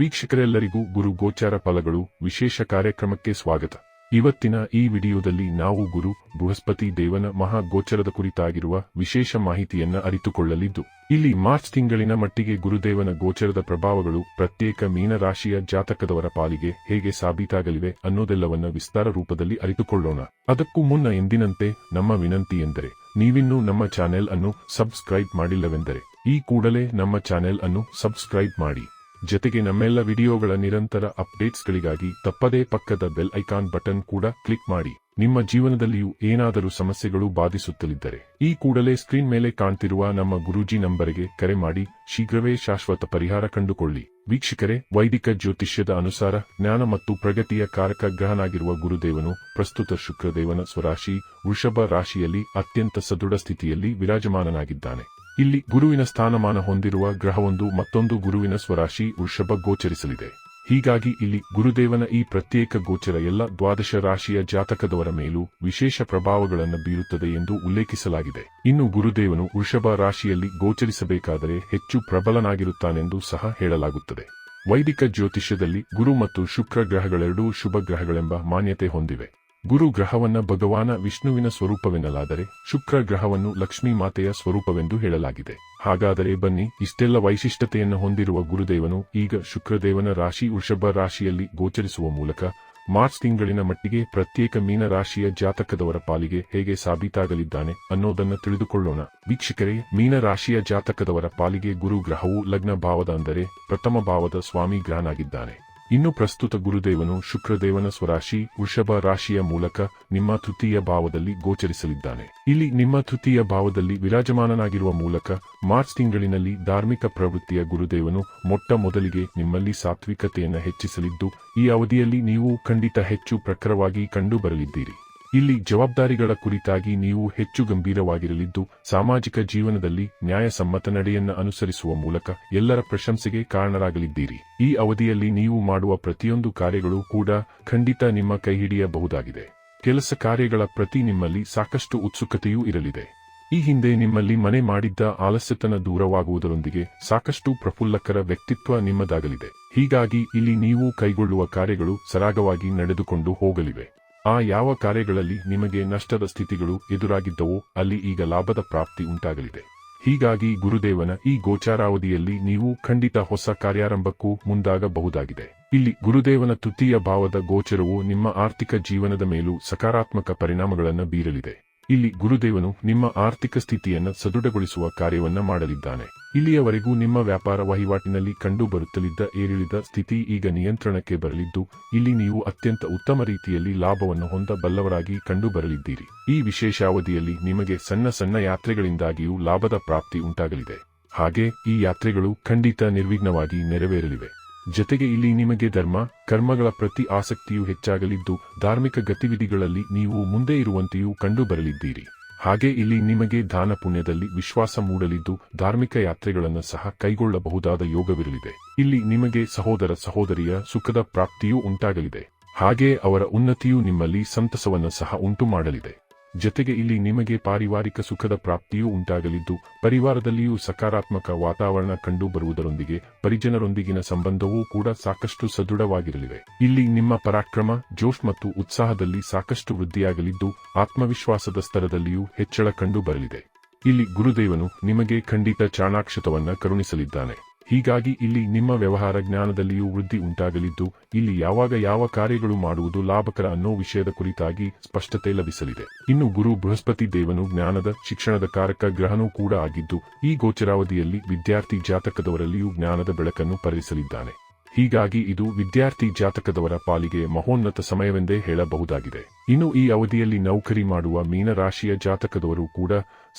ವೀಕ್ಷಕರೆಲ್ಲರಿಗೂ ಗುರು ಗೋಚಾರ ಫಲಗಳು. ವಿಶೇಷ ಕಾರ್ಯಕ್ರಮಕ್ಕೆ ಸ್ವಾಗತ. ಇವತ್ತಿನ ಈ ವಿಡಿಯೋದಲ್ಲಿ ನಾವು ಗುರು ಬೃಹಸ್ಪತಿ ದೇವನ ಮಹಾ ಗೋಚರದ ಕುರಿತಾಗಿರುವ ವಿಶೇಷ ಮಾಹಿತಿಯನ್ನ ಅರಿತುಕೊಳ್ಳಲಿದ್ದು, ಇಲ್ಲಿ ಮಾರ್ಚ್ ತಿಂಗಳಿನ ಮಟ್ಟಿಗೆ ಗುರುದೇವನ ಗೋಚರದ ಪ್ರಭಾವಗಳು ಪ್ರತ್ಯೇಕ ಮೀನರಾಶಿಯ ಜಾತಕದವರ ಪಾಲಿಗೆ ಹೇಗೆ ಸಾಬೀತಾಗಲಿವೆ ಅನ್ನೋದೆಲ್ಲವನ್ನ ವಿಸ್ತಾರ ರೂಪದಲ್ಲಿ ಅರಿತುಕೊಳ್ಳೋಣ. ಅದಕ್ಕೂ ಮುನ್ನ ಎಂದಿನಂತೆ ನಮ್ಮ ವಿನಂತಿ ಎಂದರೆ, ನೀವಿನ್ನೂ ನಮ್ಮ ಚಾನೆಲ್ ಅನ್ನು ಸಬ್ಸ್ಕ್ರೈಬ್ ಮಾಡಿಲ್ಲವೆಂದರೆ, ಈ ಕೂಡಲೇ ನಮ್ಮ ಚಾನೆಲ್ ಅನ್ನು ಸಬ್ಸ್ಕ್ರೈಬ್ ಮಾಡಿ. ಜೊತೆಗೆ ನಮ್ಮೆಲ್ಲ ವಿಡಿಯೋಗಳ ನಿರಂತರ ಅಪ್ಡೇಟ್ಸ್ಗಳಿಗಾಗಿ ತಪ್ಪದೇ ಪಕ್ಕದ ಬೆಲ್ ಐಕಾನ್ ಬಟನ್ ಕೂಡ ಕ್ಲಿಕ್ ಮಾಡಿ. ನಿಮ್ಮ ಜೀವನದಲ್ಲಿಯೂ ಏನಾದರೂ ಸಮಸ್ಯೆಗಳು ಬಾಧಿಸುತ್ತಲಿದ್ದರೆ ಈ ಕೂಡಲೇ ಸ್ಕ್ರೀನ್ ಮೇಲೆ ಕಾಣ್ತಿರುವ ನಮ್ಮ ಗುರೂಜಿ ನಂಬರಿಗೆ ಕರೆ ಮಾಡಿ ಶೀಘ್ರವೇ ಶಾಶ್ವತ ಪರಿಹಾರ ಕಂಡುಕೊಳ್ಳಿ. ವೀಕ್ಷಕರೇ, ವೈದಿಕ ಜ್ಯೋತಿಷ್ಯದ ಅನುಸಾರ ಜ್ಞಾನ ಮತ್ತು ಪ್ರಗತಿಯ ಕಾರಕ ಗ್ರಹನಾಗಿರುವ ಗುರುದೇವನು ಪ್ರಸ್ತುತ ಶುಕ್ರದೇವನ ಸ್ವರಾಶಿ ವೃಷಭ ರಾಶಿಯಲ್ಲಿ ಅತ್ಯಂತ ಸದೃಢ ಸ್ಥಿತಿಯಲ್ಲಿ ವಿರಾಜಮಾನನಾಗಿದ್ದಾನೆ. ಇಲ್ಲಿ ಗುರುವಿನ ಸ್ಥಾನಮಾನ ಹೊಂದಿರುವ ಗ್ರಹವೊಂದು ಮತ್ತೊಂದು ಗುರುವಿನ ಸ್ವರಾಶಿ ವೃಷಭ ಗೋಚರಿಸಲಿದೆ. ಹೀಗಾಗಿ ಇಲ್ಲಿ ಗುರುದೇವನ ಈ ಪ್ರತ್ಯೇಕ ಗೋಚರ ಎಲ್ಲ ದ್ವಾದಶ ರಾಶಿಯ ಜಾತಕದವರ ಮೇಲೂ ವಿಶೇಷ ಪ್ರಭಾವಗಳನ್ನು ಬೀರುತ್ತದೆ ಎಂದು ಉಲ್ಲೇಖಿಸಲಾಗಿದೆ. ಇನ್ನು ಗುರುದೇವನು ವೃಷಭ ರಾಶಿಯಲ್ಲಿ ಗೋಚರಿಸಬೇಕಾದರೆ ಹೆಚ್ಚು ಪ್ರಬಲನಾಗಿರುತ್ತಾನೆಂದು ಸಹ ಹೇಳಲಾಗುತ್ತದೆ. ವೈದಿಕ ಜ್ಯೋತಿಷ್ಯದಲ್ಲಿ ಗುರು ಮತ್ತು ಶುಕ್ರ ಗ್ರಹಗಳೆರಡೂ ಶುಭ ಗ್ರಹಗಳೆಂಬ ಮಾನ್ಯತೆ ಹೊಂದಿವೆ. ಗುರು ಗ್ರಹವನ್ನ ಭಗವಾನ ವಿಷ್ಣುವಿನ ಸ್ವರೂಪವೆನ್ನಲಾದರೆ ಶುಕ್ರ ಗ್ರಹವನ್ನು ಲಕ್ಷ್ಮೀ ಮಾತೆಯ ಸ್ವರೂಪವೆಂದು ಹೇಳಲಾಗಿದೆ. ಹಾಗಾದರೆ ಬನ್ನಿ, ಇಷ್ಟೆಲ್ಲ ವೈಶಿಷ್ಟ್ಯತೆಯನ್ನು ಹೊಂದಿರುವ ಗುರುದೇವನು ಈಗ ಶುಕ್ರದೇವನ ರಾಶಿ ವೃಷಭ ರಾಶಿಯಲ್ಲಿ ಗೋಚರಿಸುವ ಮೂಲಕ ಮಾರ್ಚ್ ತಿಂಗಳಿನ ಮಟ್ಟಿಗೆ ಪ್ರತ್ಯೇಕ ಮೀನ ರಾಶಿಯ ಜಾತಕದವರ ಪಾಲಿಗೆ ಹೇಗೆ ಸಾಬೀತಾಗಲಿದ್ದಾನೆ ಅನ್ನೋದನ್ನ ತಿಳಿದುಕೊಳ್ಳೋಣ. ವೀಕ್ಷಕರೇ, ಮೀನ ರಾಶಿಯ ಜಾತಕದವರ ಪಾಲಿಗೆ ಗುರು ಗ್ರಹವು ಲಗ್ನ ಭಾವದ ಅಂದರೆ ಪ್ರಥಮ ಭಾವದ ಸ್ವಾಮಿ ಗ್ರಹನಾಗಿದ್ದಾನೆ. ಇನ್ನು ಪ್ರಸ್ತುತ ಗುರುದೇವನು ಶುಕ್ರದೇವನ ಸ್ವರಾಶಿ ವೃಷಭ ರಾಶಿಯ ಮೂಲಕ ನಿಮ್ಮ ತೃತೀಯ ಭಾವದಲ್ಲಿ ಗೋಚರಿಸಲಿದ್ದಾನೆ. ಇಲ್ಲಿ ನಿಮ್ಮ ತೃತೀಯ ಭಾವದಲ್ಲಿ ವಿರಾಜಮಾನನಾಗಿರುವ ಮೂಲಕ ಮಾರ್ಚ್ ತಿಂಗಳಿನಲ್ಲಿ ಧಾರ್ಮಿಕ ಪ್ರವೃತ್ತಿಯ ಗುರುದೇವನು ಮೊಟ್ಟ ಮೊದಲಿಗೆ ನಿಮ್ಮಲ್ಲಿ ಸಾತ್ವಿಕತೆಯನ್ನು ಹೆಚ್ಚಿಸಲಿದ್ದು, ಈ ಅವಧಿಯಲ್ಲಿ ನೀವು ಖಂಡಿತ ಹೆಚ್ಚು ಪ್ರಖರವಾಗಿ ಕಂಡುಬರಲಿದ್ದೀರಿ. ಇಲ್ಲಿ ಜವಾಬ್ದಾರಿಗಳ ಕುರಿತಾಗಿ ನೀವು ಹೆಚ್ಚು ಗಂಭೀರವಾಗಿರಲಿದ್ದು, ಸಾಮಾಜಿಕ ಜೀವನದಲ್ಲಿ ನ್ಯಾಯಸಮ್ಮತ ನಡೆಯನ್ನ ಅನುಸರಿಸುವ ಮೂಲಕ ಎಲ್ಲರ ಪ್ರಶಂಸೆಗೆ ಕಾರಣರಾಗಲಿದ್ದೀರಿ. ಈ ಅವಧಿಯಲ್ಲಿ ನೀವು ಮಾಡುವ ಪ್ರತಿಯೊಂದು ಕಾರ್ಯಗಳು ಕೂಡ ಖಂಡಿತ ನಿಮ್ಮ ಕೈಹಿಡಿಯಬಹುದಾಗಿದೆ. ಕೆಲಸ ಕಾರ್ಯಗಳ ಪ್ರತಿ ನಿಮ್ಮಲ್ಲಿ ಸಾಕಷ್ಟು ಉತ್ಸುಕತೆಯೂ ಇರಲಿದೆ. ಈ ಹಿಂದೆ ನಿಮ್ಮಲ್ಲಿ ಮನೆ ಮಾಡಿದ್ದ ಆಲಸ್ಯತನ ದೂರವಾಗುವುದರೊಂದಿಗೆ ಸಾಕಷ್ಟು ಪ್ರಫುಲ್ಲಕರ ವ್ಯಕ್ತಿತ್ವ ನಿಮ್ಮದಾಗಲಿದೆ. ಹೀಗಾಗಿ ಇಲ್ಲಿ ನೀವು ಕೈಗೊಳ್ಳುವ ಕಾರ್ಯಗಳು ಸರಾಗವಾಗಿ ನಡೆದುಕೊಂಡು ಹೋಗಲಿವೆ. ಆ ಯಾವ ಕಾರ್ಯಗಳಲ್ಲಿ ನಿಮಗೆ ನಷ್ಟದ ಸ್ಥಿತಿಗಳು ಎದುರಾಗಿದ್ದವೋ ಅಲ್ಲಿ ಈಗ ಲಾಭದ ಪ್ರಾಪ್ತಿ ಉಂಟಾಗಲಿದೆ. ಹೀಗಾಗಿ ಗುರುದೇವನ ಈ ಗೋಚಾರಾವಧಿಯಲ್ಲಿ ನೀವು ಖಂಡಿತ ಹೊಸ ಕಾರ್ಯಾರಂಭಕ್ಕೂ ಮುಂದಾಗಬಹುದಾಗಿದೆ. ಇಲ್ಲಿ ಗುರುದೇವನ ತೃತೀಯ ಭಾವದ ಗೋಚರವು ನಿಮ್ಮ ಆರ್ಥಿಕ ಜೀವನದ ಮೇಲೂ ಸಕಾರಾತ್ಮಕ ಪರಿಣಾಮಗಳನ್ನು ಬೀರಲಿದೆ. ಇಲ್ಲಿ ಗುರುದೇವನು ನಿಮ್ಮ ಆರ್ಥಿಕ ಸ್ಥಿತಿಯನ್ನು ಸದೃಢಗೊಳಿಸುವ ಕಾರ್ಯವನ್ನ ಮಾಡಲಿದ್ದಾನೆ. ಇಲ್ಲಿಯವರೆಗೂ ನಿಮ್ಮ ವ್ಯಾಪಾರ ವಹಿವಾಟಿನಲ್ಲಿ ಕಂಡು ಬರುತ್ತಲಿದ್ದ ಏರಿಳಿದ ಸ್ಥಿತಿ ಈಗ ನಿಯಂತ್ರಣಕ್ಕೆ ಬರಲಿದ್ದು, ಇಲ್ಲಿ ನೀವು ಅತ್ಯಂತ ಉತ್ತಮ ರೀತಿಯಲ್ಲಿ ಲಾಭವನ್ನು ಹೊಂದಬಲ್ಲವರಾಗಿ ಕಂಡು ಬರಲಿದ್ದೀರಿ ಈ ವಿಶೇಷ ಅವಧಿಯಲ್ಲಿ ನಿಮಗೆ ಸಣ್ಣ ಸಣ್ಣ ಯಾತ್ರೆಗಳಿಂದಾಗಿಯೂ ಲಾಭದ ಪ್ರಾಪ್ತಿ ಉಂಟಾಗಲಿದೆ. ಹಾಗೆ ಈ ಯಾತ್ರೆಗಳು ಖಂಡಿತ ನಿರ್ವಿಘ್ನವಾಗಿ ನೆರವೇರಲಿವೆ. ಜೊತೆಗೆ ಇಲ್ಲಿ ನಿಮಗೆ ಧರ್ಮ, ಕರ್ಮಗಳ ಪ್ರತಿ ಆಸಕ್ತಿಯು ಹೆಚ್ಚಾಗಲಿದ್ದು, ಧಾರ್ಮಿಕ ಗತಿವಿಧಿಗಳಲ್ಲಿ ನೀವು ಮುಂದೆ ಇರುವಂತೆಯೂ ಕಂಡುಬರಲಿದ್ದೀರಿ. ಹಾಗೆ ಇಲ್ಲಿ ನಿಮಗೆ ದಾನ ಪುಣ್ಯದಲ್ಲಿ ವಿಶ್ವಾಸ ಮೂಡಲಿದ್ದು, ಧಾರ್ಮಿಕ ಯಾತ್ರೆಗಳನ್ನು ಸಹ ಕೈಗೊಳ್ಳಬಹುದಾದ ಯೋಗವಿರಲಿದೆ. ಇಲ್ಲಿ ನಿಮಗೆ ಸಹೋದರ ಸಹೋದರಿಯ ಸುಖದ ಪ್ರಾಪ್ತಿಯೂ ಉಂಟಾಗಲಿದೆ. ಹಾಗೆ ಅವರ ಉನ್ನತಿಯೂ ನಿಮ್ಮಲ್ಲಿ ಸಂತಸವನ್ನು ಸಹ ಉಂಟು ಮಾಡಲಿದೆ ಜೊತೆಗೆ ಇಲ್ಲಿ ನಿಮಗೆ ಪಾರಿವಾರಿಕ ಸುಖದ ಪ್ರಾಪ್ತಿಯೂ ಉಂಟಾಗಲಿದ್ದು, ಪರಿವಾರದಲ್ಲಿಯೂ ಸಕಾರಾತ್ಮಕ ವಾತಾವರಣ ಕಂಡು ಬರುವುದರೊಂದಿಗೆ ಪರಿಜನರೊಂದಿಗಿನ ಸಂಬಂಧವೂ ಕೂಡ ಸಾಕಷ್ಟು ಸದೃಢವಾಗಿರಲಿವೆ. ಇಲ್ಲಿ ನಿಮ್ಮ ಪರಾಕ್ರಮ, ಜೋಶ್ ಮತ್ತು ಉತ್ಸಾಹದಲ್ಲಿ ಸಾಕಷ್ಟು ವೃದ್ಧಿಯಾಗಲಿದ್ದು, ಆತ್ಮವಿಶ್ವಾಸದ ಸ್ತರದಲ್ಲಿಯೂ ಹೆಚ್ಚಳ ಕಂಡು ಬರಲಿದೆ. ಇಲ್ಲಿ ಗುರುದೇವನು ನಿಮಗೆ ಖಂಡಿತ ಚಾಣಾಕ್ಷತವನ್ನ ಕರುಣಿಸಲಿದ್ದಾನೆ. ಹೀಗಾಗಿ ಇಲ್ಲಿ ನಿಮ್ಮ ವ್ಯವಹಾರ ಜ್ಞಾನದಲ್ಲಿಯೂ ವೃದ್ಧಿ ಉಂಟಾಗಲಿದ್ದು, ಇಲ್ಲಿ ಯಾವಾಗ ಯಾವ ಕಾರ್ಯಗಳು ಮಾಡುವುದು ಲಾಭಕರ ಅನ್ನೋ ವಿಷಯದ ಕುರಿತಾಗಿ ಸ್ಪಷ್ಟತೆ ಲಭಿಸಲಿದೆ. ಇನ್ನು ಗುರು ಬೃಹಸ್ಪತಿ ದೇವನು ಜ್ಞಾನದ, ಶಿಕ್ಷಣದ ಕಾರಕ ಗ್ರಹನೂ ಕೂಡ ಆಗಿದ್ದು, ಈ ಗೋಚರಾವಧಿಯಲ್ಲಿ ವಿದ್ಯಾರ್ಥಿ ಜಾತಕದವರಲ್ಲಿಯೂ ಜ್ಞಾನದ ಬೆಳಕನ್ನು ಪರಿಸಲಿದ್ದಾನೆ. ಹೀಗಾಗಿ ಇದು ವಿದ್ಯಾರ್ಥಿ ಜಾತಕದವರ ಪಾಲಿಗೆ ಮಹೋನ್ನತ ಸಮಯವೆಂದೇ ಹೇಳಬಹುದಾಗಿದೆ. ಇನ್ನು ಈ ಅವಧಿಯಲ್ಲಿ ನೌಕರಿ ಮಾಡುವ ಮೀನರಾಶಿಯ ಜಾತಕದವರು ಕೂಡ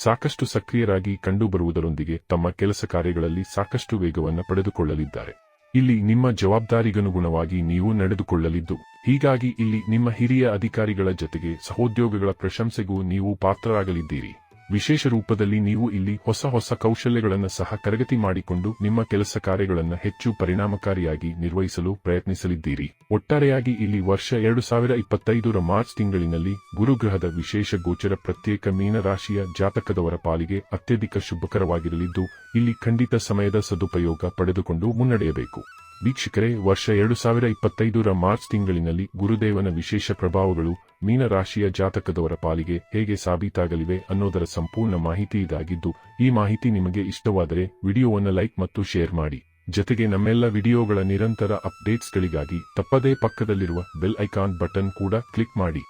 ಸಾಕಷ್ಟು ಸಕ್ರಿಯರಾಗಿ ಕಂಡುಬರುವುದರೊಂದಿಗೆ ತಮ್ಮ ಕೆಲಸ ಕಾರ್ಯಗಳಲ್ಲಿ ಸಾಕಷ್ಟು ವೇಗವನ್ನು ಪಡೆದುಕೊಳ್ಳಲಿದ್ದಾರೆ. ಇಲ್ಲಿ ನಿಮ್ಮ ಜವಾಬ್ದಾರಿಗನುಗುಣವಾಗಿ ನೀವು ನಡೆದುಕೊಳ್ಳಲಿದ್ದು, ಹೀಗಾಗಿ ಇಲ್ಲಿ ನಿಮ್ಮ ಹಿರಿಯ ಅಧಿಕಾರಿಗಳ ಜೊತೆಗೆ ಸಹೋದ್ಯೋಗಗಳ ಪ್ರಶಂಸೆಗೂ ನೀವು ಪಾತ್ರರಾಗಲಿದ್ದೀರಿ. ವಿಶೇಷ ರೂಪದಲ್ಲಿ ನೀವು ಇಲ್ಲಿ ಹೊಸ ಹೊಸ ಕೌಶಲ್ಯಗಳನ್ನು ಸಹ ತರಗತಿ ಮಾಡಿಕೊಂಡು ನಿಮ್ಮ ಕೆಲಸ ಕಾರ್ಯಗಳನ್ನು ಹೆಚ್ಚು ಪರಿಣಾಮಕಾರಿಯಾಗಿ ನಿರ್ವಹಿಸಲು ಪ್ರಯತ್ನಿಸಲಿದ್ದೀರಿ. ಒಟ್ಟಾರೆಯಾಗಿ ಇಲ್ಲಿ ವರ್ಷ ಎರಡು ಸಾವಿರ ಇಪ್ಪತ್ತೈದರ ಮಾರ್ಚ್ ತಿಂಗಳಿನಲ್ಲಿ ಗುರುಗ್ರಹದ ವಿಶೇಷ ಗೋಚರ ಪ್ರತ್ಯೇಕ ಮೀನರಾಶಿಯ ಜಾತಕದವರ ಪಾಲಿಗೆ ಅತ್ಯಧಿಕ ಶುಭಕರವಾಗಿರಲಿದ್ದು, ಇಲ್ಲಿ ಖಂಡಿತ ಸಮಯದ ಸದುಪಯೋಗ ಪಡೆದುಕೊಂಡು ಮುನ್ನಡೆಯಬೇಕು. ವೀಕ್ಷಕರೇ, ವರ್ಷ ಎರಡು ಸಾವಿರ ಇಪ್ಪತ್ತೈದರ ಮಾರ್ಚ್ ತಿಂಗಳಿನಲ್ಲಿ ಗುರುದೇವನ ವಿಶೇಷ ಪ್ರಭಾವಗಳು ಮೀನರಾಶಿಯ ಜಾತಕದವರ ಪಾಲಿಗೆ ಹೇಗೆ ಸಾಬೀತಾಗಲಿವೆ ಅನ್ನೋದರ ಸಂಪೂರ್ಣ ಮಾಹಿತಿ ಇದಾಗಿದ್ದು, ಈ ಮಾಹಿತಿ ನಿಮಗೆ ಇಷ್ಟವಾದರೆ ವಿಡಿಯೋವನ್ನು ಲೈಕ್ ಮತ್ತು ಶೇರ್ ಮಾಡಿ. ಜೊತೆಗೆ ನಮ್ಮೆಲ್ಲ ವಿಡಿಯೋಗಳ ನಿರಂತರ ಅಪ್ಡೇಟ್ಸ್ಗಳಿಗಾಗಿ ತಪ್ಪದೇ ಪಕ್ಕದಲ್ಲಿರುವ ಬೆಲ್ ಐಕಾನ್ ಬಟನ್ ಕೂಡ ಕ್ಲಿಕ್ ಮಾಡಿ.